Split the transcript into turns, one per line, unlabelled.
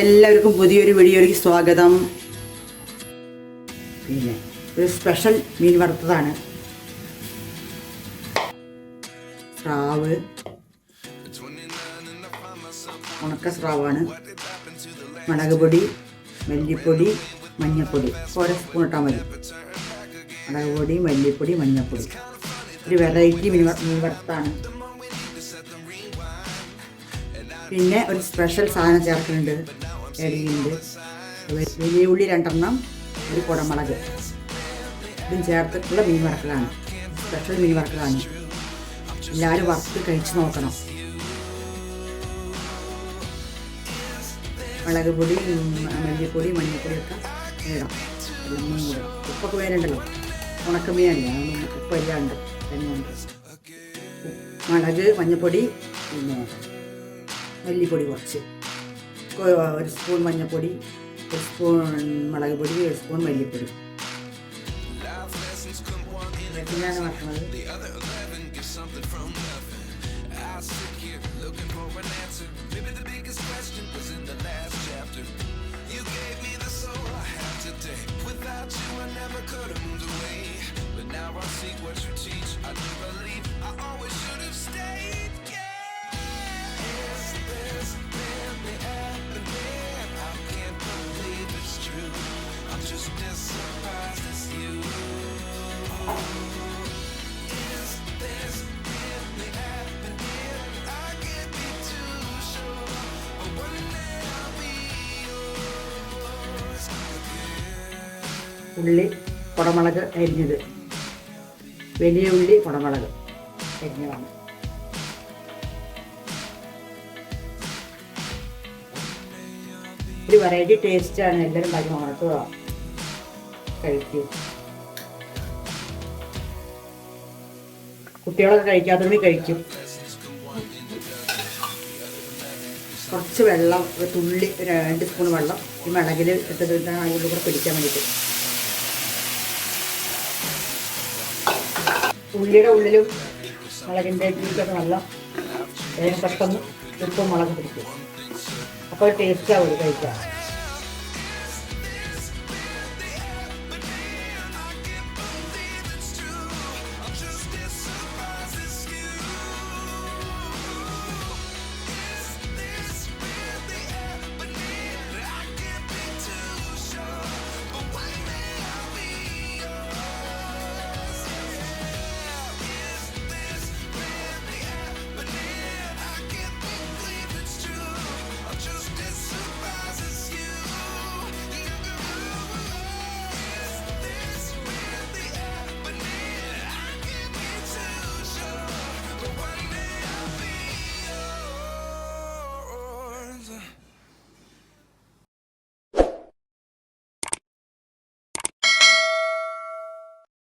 എല്ലാവർക്കും പുതിയൊരു വീഡിയോയിലേക്ക് സ്വാഗതം. പിന്നെ? ഒരു സ്പെഷ്യൽ മീൻ വറുത്തതാണ്. സ്രാവ്. ഉണക്ക സ്രാവാണ്. മുളക് പൊടി മല്ലിപ്പൊടി മഞ്ഞൾപ്പൊടി ഓരോ സ്പൂൺ ഇട്ടാൽ മതി. മുളക് പൊടി മല്ലിപ്പൊടി മഞ്ഞൾപ്പൊടി ഒരു വെറൈറ്റി മീൻ മീൻ വറുത്താണ്. പിന്നെ ഒരു സ്പെഷ്യൽ സാധനം ചേർക്കുന്നുണ്ട്. എടിയുണ്ട് വലിയ ഉള്ളി രണ്ടെണ്ണം ഒരു കുടമുളക്. ഇതും ചേർത്തിട്ടുള്ള മീൻ വറക്കലാണ് സ്പെഷ്യൽ മീൻ വറക്കലാണ് എല്ലാവരും വറുത്ത് കഴിച്ച് നോക്കണം. മുളക് പൊടി മല്ലിപ്പൊടി മഞ്ഞൾപ്പൊടി ഒക്കെ ഇടാം. എല്ലാം കൂടെ. ഉപ്പൊക്കെ വേനുണ്ടല്ലോ ഉണക്കമീനല്ലേ? അതുകൊണ്ട് ഉപ്പ് എല്ലാം ഉണ്ട്. തന്നെയുണ്ട് മുളക് മഞ്ഞൾപ്പൊടി പിന്നെ മല്ലിപ്പൊടി കുറച്ച്. ഒരു സ്പൂൺ മഞ്ഞൾപ്പൊടി ഒരു സ്പൂൺ മുളക് പൊടി ഒരു സ്പൂൺ മല്ലിപ്പൊടി. ഇതൊക്കെയാണ് വറക്കുന്നത് ഉള്ളി കുടമുളക് അരിഞ്ഞത്. വലിയ ഉള്ളി കുടമുളക് അരിഞ്ഞതാണ്. ഒരു വെറൈറ്റി ടേസ്റ്റാണ് എല്ലാവരും ഉണ്ടാക്കി നോക്കട്ടോ കഴിക്കൂ. കുട്ടികളൊക്കെ കഴിക്കാത്തവരും കഴിക്കും. കുറച്ച് വെള്ളം ഒരു തുള്ളി രണ്ട് സ്പൂൺ വെള്ളം ഈ മിളകിൽ ഇട്ടത് അതിന്റെ കൂടെ പിടിക്കാൻ വേണ്ടിയിട്ട്. ഉള്ളിയുടെ ഉള്ളിലും മുളകിന്റെ ഇതിലൊക്കെ നല്ല വേഗം പെട്ടെന്ന് ഉപ്പും മുളക് പിടിക്കും. അപ്പോൾ ടേസ്റ്റ് ആവും ഇത് കഴിക്കാൻ